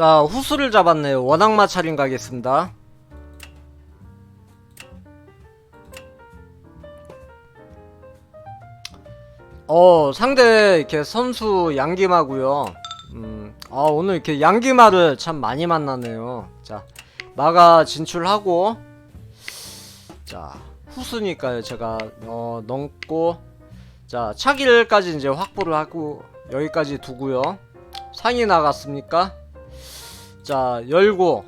자 후수를 잡았네요. 원악마 차림 가겠습니다. 어 상대 이렇게 선수 양기마고요. 음, 아 오늘 이렇게 양기마를 참 많이 만나네요. 자 마가 진출하고 자 후수니까요 제가 어 넘고 자 차기를까지 이제 확보를 하고 여기까지 두고요. 상이 나갔습니까 자 열고.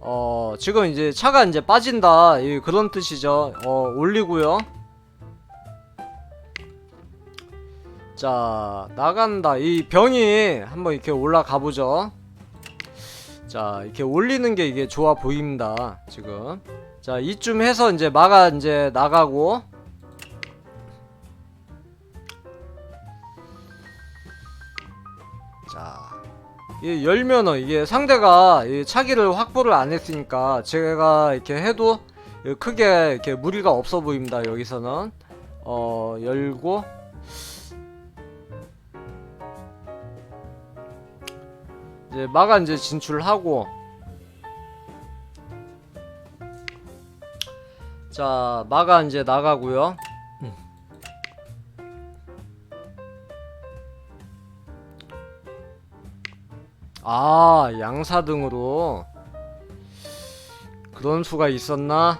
어 지금 이제 차가 이제 빠진다. 이 그런 뜻이죠. 어 올리고요. 자 나간다. 이 병이 한번 이렇게 올라가 보죠. 자 이렇게 올리는 게 이게 좋아 보입니다 지금. 자 이쯤 해서 이제 마가 이제 나가고 열면은 이게 상대가 이 차기를 확보를 안 했으니까 제가 이렇게 해도 크게 이렇게 무리가 없어 보입니다 여기서는. 어 열고. 이제 마가 이제 진출하고. 자 마가 이제 나가고요 아 양사 등으로 그런 수가 있었나?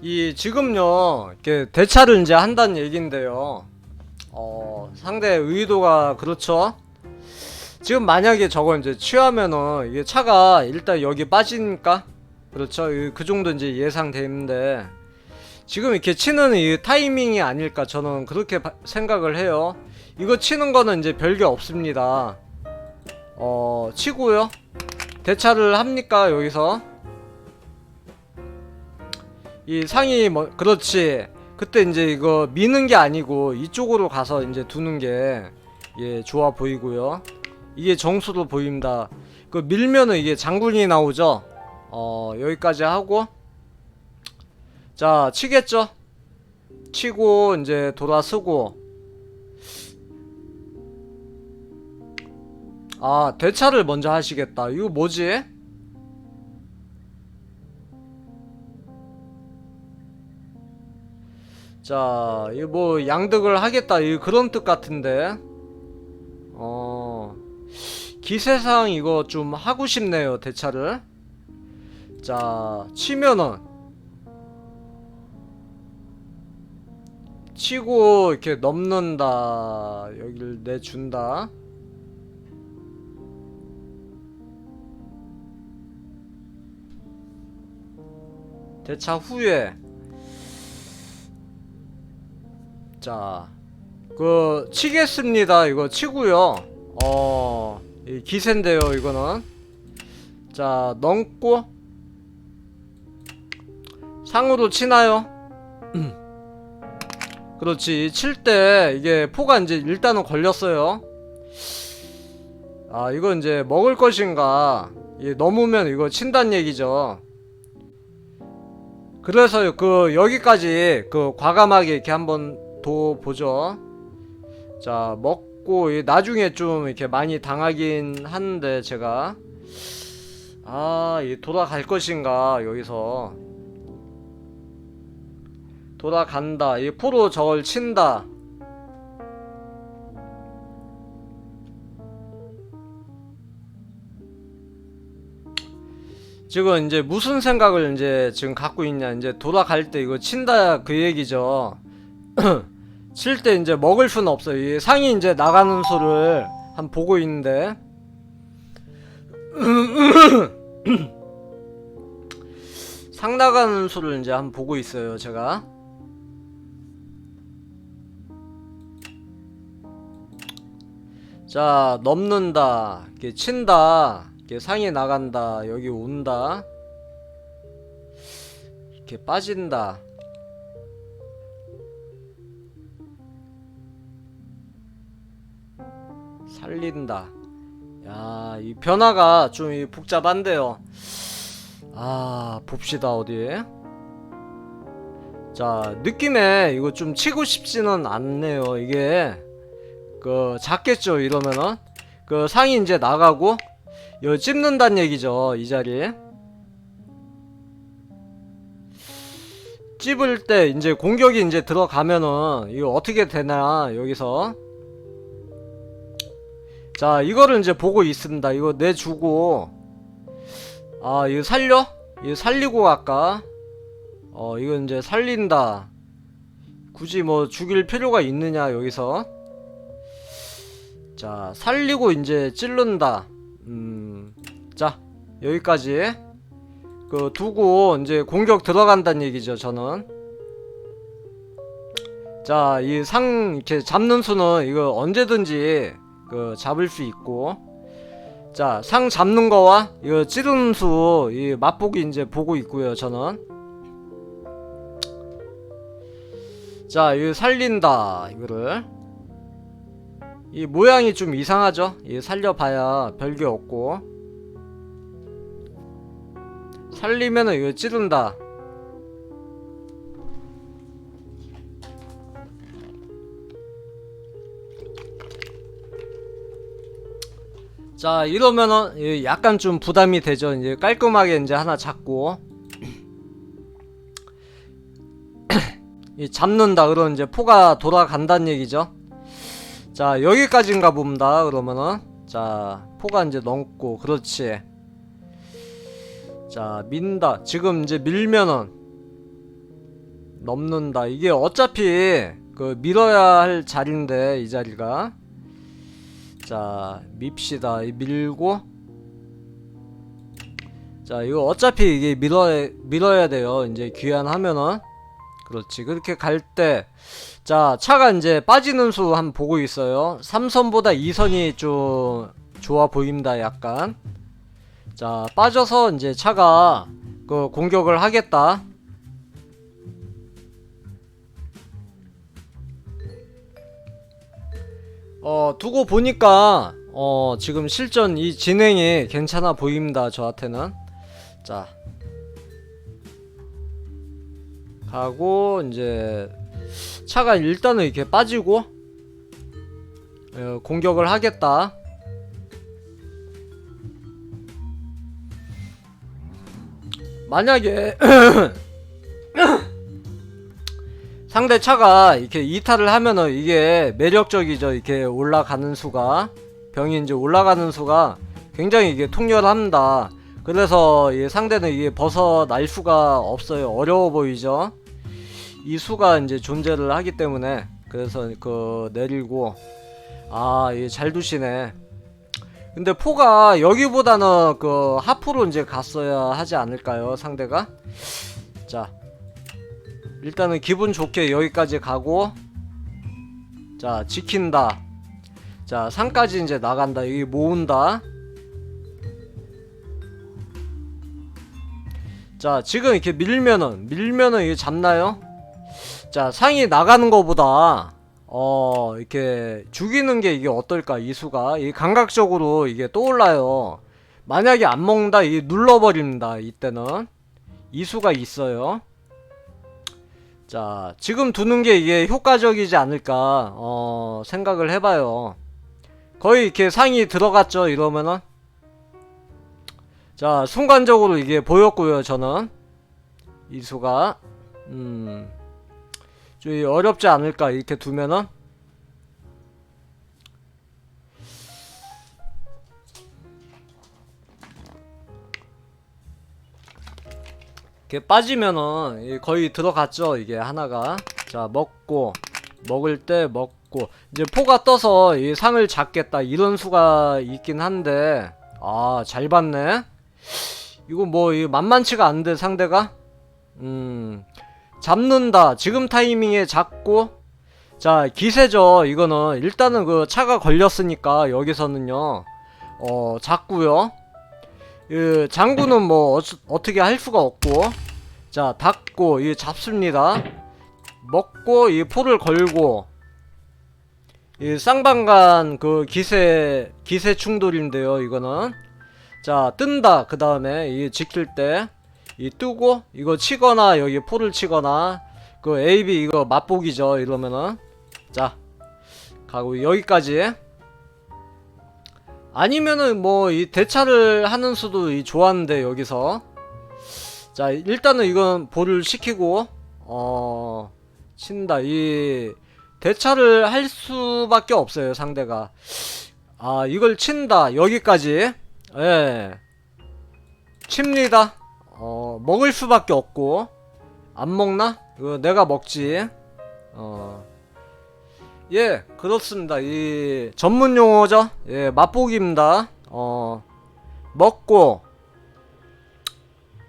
이 지금요 이렇게 대차를 이제 한다는 얘긴데요. 어 상대 의도가 그렇죠. 지금 만약에 저거 이제 취하면은 이게 차가 일단 여기 빠지니까 그렇죠. 이- 그 정도 이제 예상되는데 지금 이렇게 치는 이 타이밍이 아닐까 저는 그렇게 바- 생각을 해요. 이거 치는 거는 이제 별게 없습니다. 어 치고요. 대차를 합니까 여기서? 이 상이 뭐 그렇지 그때 이제 이거 미는 게 아니고 이쪽으로 가서 이제 두는 게 예 좋아 보이고요 이게 정수로 보입니다 그 밀면은 이게 장군이 나오죠 어 여기까지 하고 자 치겠죠 치고 이제 돌아서고 아 대차를 먼저 하시겠다 이거 뭐지? 자, 이거 뭐 양득을 하겠다 이 그런 뜻 같은데. 어. 기세상 이거 좀 하고 싶네요, 대차를. 자, 치면은 치고 이렇게 넘는다. 여기를 내준다. 대차 후에 자, 그 치겠습니다. 이거 치고요. 어, 이 기세인데요. 이거는 자 넘고 상으로 치나요? 그렇지. 칠 때 이게 포가 이제 일단은 걸렸어요. 아, 이거 이제 먹을 것인가? 이 넘으면 이거 친단 얘기죠. 그래서 그 여기까지 그 과감하게 이렇게 한번 도 보죠. 자 먹고 이 나중에 좀 이렇게 많이 당하긴 하는데 제가 아이 돌아갈 것인가 여기서 돌아간다. 이 포로 저걸 친다. 지금 이제 무슨 생각을 이제 지금 갖고 있냐. 이제 돌아갈 때 이거 친다 그 얘기죠. 칠 때 이제 먹을 수는 없어요. 이 상이 이제 나가는 수를 한 보고 있는데. 상 나가는 수를 이제 한 보고 있어요. 제가 자 넘는다, 이렇게 친다, 이렇게 상이 나간다, 여기 온다, 이렇게 빠진다. 살린다. 야, 이 변화가 좀이 복잡한데요. 아 봅시다 어디 자 느낌에 이거 좀 치고 싶지는 않네요 이게 그 작겠죠 이러면은. 그 상이 이제 나가고 이거 찝는다는 얘기죠 이 자리에 찝을 때 이제 공격이 이제 들어가면은 이거 어떻게 되나 여기서. 자 이거를 이제 보고 있습니다. 이거 내주고. 아 이거 살려? 이거 살리고 갈까? 어 이거 이제 살린다. 굳이 뭐 죽일 필요가 있느냐 여기서 자 살리고 이제 찌른다. 음자 여기까지. 그 두고 이제 공격 들어간다는 얘기죠 저는. 자 이 상 이렇게 잡는 수는 이거 언제든지 그 잡을 수 있고. 자 상 잡는 거와 이거 찌르는 수이 맛보기 이제 보고 있고요 저는. 자 이거 살린다 이거를 이 모양이 좀 이상하죠? 이 살려봐야 별게 없고. 살리면은 이거 찌른다. 자 이러면은 이 약간 좀 부담이 되죠. 이제 깔끔하게 이제 하나 잡고. 이 잡는다 그러면 이제 포가 돌아간다는 얘기죠 자 여기까지인가 봅니다 그러면은. 자 포가 이제 넘고 그렇지. 자 민다. 지금 이제 밀면은 넘는다. 이게 어차피 그 밀어야 할 자리인데 이 자리가. 자 밉시다. 이 밀고. 자 이거 어차피 이게 밀어야 밀어야 돼요. 이제 귀환하면은 그렇지. 그렇게 갈 때 자 차가 이제 빠지는 수 한번 보고 있어요. 3선보다 2선이 좀 좋아 보입니다 약간. 자 빠져서 이제 차가 그 공격을 하겠다. 어 두고 보니까 어 지금 실전 이 진행이 괜찮아 보입니다 저한테는. 자 가고 이제 차가 일단은 이렇게 빠지고 어, 공격을 하겠다 만약에 상대 차가 이렇게 이탈을 하면은 이게 매력적이죠. 이렇게 올라가는 수가 병이 이제 올라가는 수가 굉장히 이게 통렬합니다. 그래서 이 상대는 이게 벗어날 수가 없어요. 어려워 보이죠. 이 수가 이제 존재를 하기 때문에 그래서 그 내리고 아, 이게 잘 두시네. 근데 포가 여기보다는 그 하프로 이제 갔어야 하지 않을까요, 상대가? 자, 일단은 기분 좋게 여기까지 가고, 자, 지킨다. 자, 상까지 이제 나간다. 여기 모은다. 자, 지금 이렇게 밀면은, 밀면은 이게 잡나요? 자, 상이 나가는 거보다, 어, 이렇게 죽이는 게 이게 어떨까, 이수가. 이 감각적으로 이게 떠올라요. 만약에 안 먹는다, 이게 눌러버립니다, 이때는. 이수가 있어요. 자, 지금 두는 게 이게 효과적이지 않을까, 어, 생각을 해봐요. 거의 이렇게 상이 들어갔죠, 이러면은. 자, 순간적으로 이게 보였고요, 저는. 이수가. 음. 좀 어렵지 않을까 이렇게 두면은 이렇게 빠지면은 이 거의 들어갔죠 이게 하나가 자 먹고 먹을 때 먹고 이제 포가 떠서 이 상을 잡겠다 이런 수가 있긴 한데 아 잘 봤네 이거 뭐이 만만치가 않은데 상대가? 음 잡는다. 지금 타이밍에 잡고. 자 기세죠 이거는. 일단은 그 차가 걸렸으니까 여기서는요. 어 잡고요. 그 장구는 뭐 어, 떻게할 수가 없고. 자 닫고 이 잡습니다. 먹고 이 포를 걸고. 이 쌍방간 그 기세 기세 충돌인데요 이거는 자 뜬다. 그 다음에 이 지킬 때 이 뜨고 이거 치거나 여기 포를 치거나 그 AB 이거 맛보기죠 이러면은. 자 가고 여기까지. 아니면은 뭐 이 대차를 하는 수도 이 좋았는데 여기서. 자 일단은 이건 볼을 시키고 어 친다. 이 대차를 할 수밖에 없어요 상대가. 아 이걸 친다. 여기까지 예 칩니다 어 먹을 수밖에 없고 안 먹나 이거 내가 먹지 어 예, 그렇습니다. 이 전문 용어죠. 예, 맛보기입니다. 어, 먹고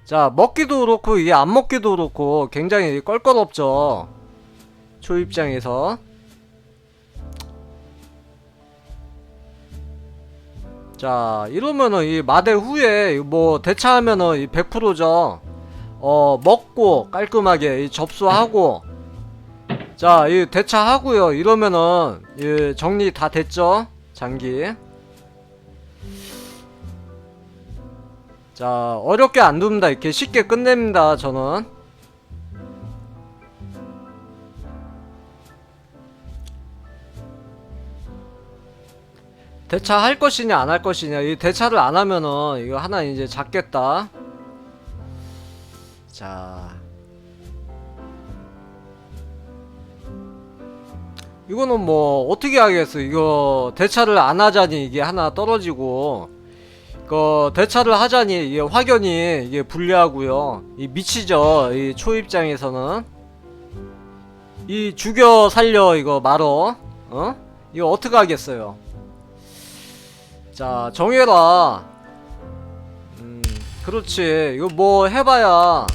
자, 먹기도 그렇고 이게 안 먹기도 그렇고 굉장히 껄껄없죠. 초 입장에서. 자, 이러면은 이 마대 후에 뭐 대차하면은 이 100%죠. 어, 먹고 깔끔하게 이 접수하고 자, 이 대차하고요. 이러면은 예, 정리 다 됐죠? 장기. 자, 어렵게 안 둡니다. 이렇게 쉽게 끝냅니다. 저는. 대차 할 것이냐 안 할 것이냐. 이 대차를 안 하면은 이거 하나 이제 잡겠다. 자. 이거는 뭐 어떻게 하겠어? 이거 대차를 안 하자니 이게 하나 떨어지고 그 대차를 하자니 이게 확연히 이게 불리하고요. 이 미치죠 이 초 입장에서는. 이 죽여 살려 이거 말어. 어? 이거 어떻게 하겠어요 자 정해라 음 그렇지 이거 뭐 해봐야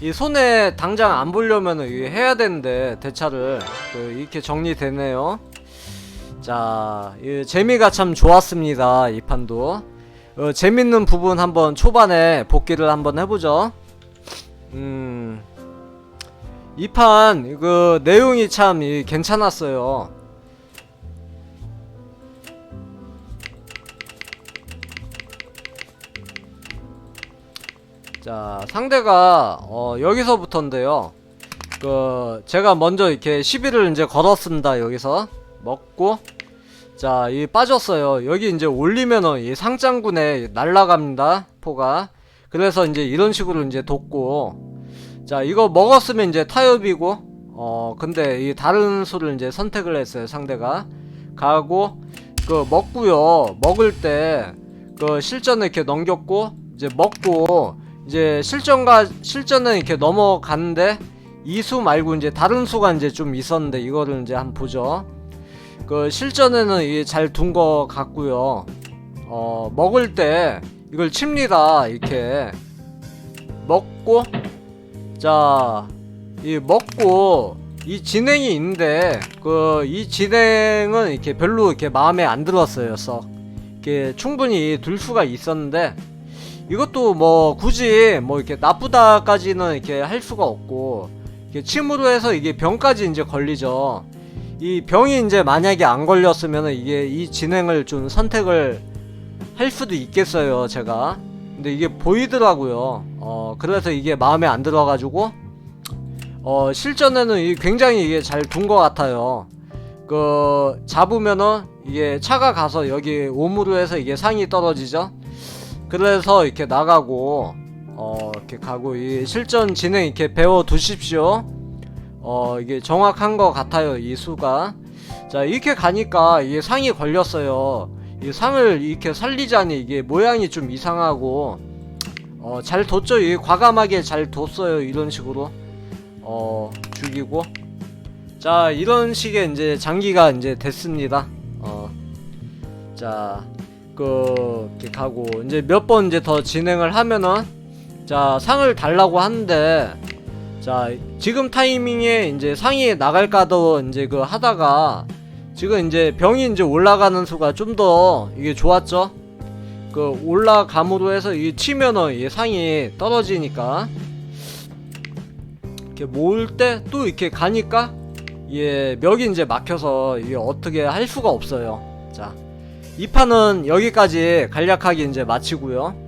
이 손에 당장 안 보려면은 이게 해야 되는데 대차를 그 이렇게 정리되네요. 자, 이 재미가 참 좋았습니다. 이 판도. 어, 재밌는 부분 한번 초반에 복귀를 한번 해보죠. 음, 이 판 그 내용이 참 이, 괜찮았어요. 자 상대가 어 여기서부터인데요. 그 제가 먼저 이렇게 시비를 이제 걸었습니다 여기서. 먹고. 자 이 빠졌어요. 여기 이제 올리면은 이 상장군에 날라갑니다 포가. 그래서 이제 이런 식으로 이제 돕고. 자 이거 먹었으면 이제 타협이고 어 근데 이 다른 수를 이제 선택을 했어요 상대가. 가고 그 먹고요. 먹을 때 그 실전을 이렇게 넘겼고 이제 먹고 이제 실전과 실전은 이렇게 넘어갔는데 이 수 말고 이제 다른 수가 이제 좀 있었는데 이거를 이제 한번 보죠. 그 실전에는 잘 둔 거 같고요. 어 먹을 때 이걸 칩니다. 이렇게 먹고 자 이 먹고 이 진행이 있는데 그 이 진행은 이렇게 별로 이렇게 마음에 안 들었어요. 썩 이렇게 충분히 둘 수가 있었는데 이것도 뭐 굳이 뭐 이렇게 나쁘다까지는 이렇게 할 수가 없고 이렇게 침으로 해서 이게 병까지 이제 걸리죠. 이 병이 이제 만약에 안 걸렸으면 이게 이 진행을 좀 선택을 할 수도 있겠어요, 제가. 근데 이게 보이더라고요. 어, 그래서 이게 마음에 안 들어가지고, 어, 실전에는 이 굉장히 이게 잘 둔 것 같아요. 그, 잡으면은 이게 차가 가서 여기 오므로 해서 이게 상이 떨어지죠. 그래서 이렇게 나가고 어 이렇게 가고 이 실전 진행 이렇게 배워 두십시오. 어 이게 정확한 것 같아요 이 수가. 자 이렇게 가니까 이게 상이 걸렸어요. 이 상을 이렇게 살리자니 이게 모양이 좀 이상하고 어 잘 뒀죠. 이 과감하게 잘 뒀어요 이런 식으로 어 죽이고 자 이런 식의 이제 장기가 이제 됐습니다. 어자 그 이렇게 가고 이제 몇 번 이제 더 진행을 하면은 자 상을 달라고 하는데 자 지금 타이밍에 이제 상이 나갈까도 이제 그 하다가 지금 이제 병이 이제 올라가는 수가 좀 더 이게 좋았죠? 그 올라감으로 해서 이게 치면은 이게 상이 떨어지니까 이렇게 모을 때 또 이렇게 가니까 예 멱이 이제 막혀서 이게 어떻게 할 수가 없어요 자이 판은 여기까지 간략하게 이제 마치고요.